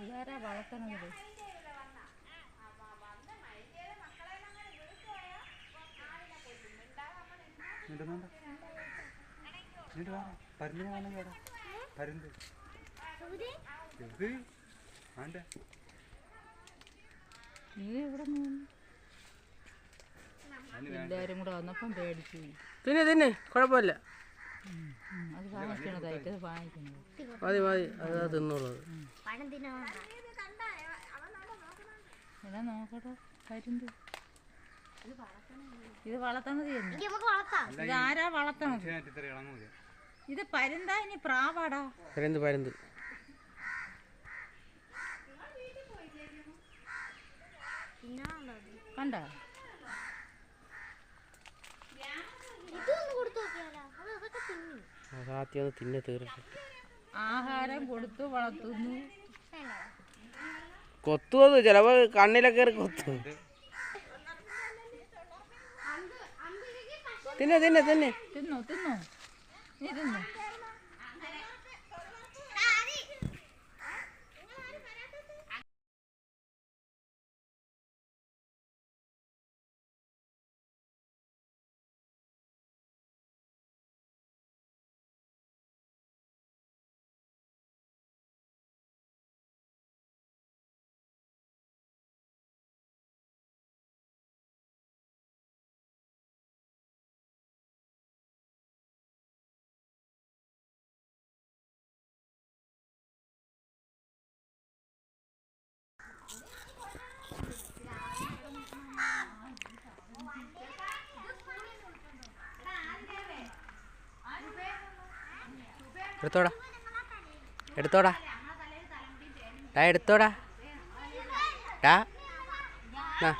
ഇതാരാ വളർത്തണത്. പരുന്തിനെ വേണം കേടാ പരുന്ത്. വന്നപ്പം പേടിച്ചു. തിന്നെ തിന്നെ കുഴപ്പമില്ല. അത് വാങ്ങിക്കണതായിട്ട് മതി മതി അതാ തിന്നുള്ളത് നോക്കട്ടെ ഇത് വളർത്തണത് ഇത് ആരാ വളർത്തണത്? ഇത്. പരുന്താ ഇനി പ്രാവാടാ. പരുന്ത് പരുന്ത്. കണ്ട ഇതൊന്ന് കൊടുത്തു നോക്കിയാലോ അത് അതൊക്കെ തിന്നു അത് ആദ്യം ഒന്ന് തിന്നെ ആഹാരം കൊടുത്തു വളർത്തുന്നു. കൊത്തു അത് ചിലപ്പോ കണ്ണിലൊക്കെ കൊത്തു. തിന്നെ തിന്നെ തിന്നെ. തിന്നു തിന്നു. നീ തിന്നു. എടുത്തോടാ. എടുത്തോടാ. ടാ എടുത്തോടാ. ആ.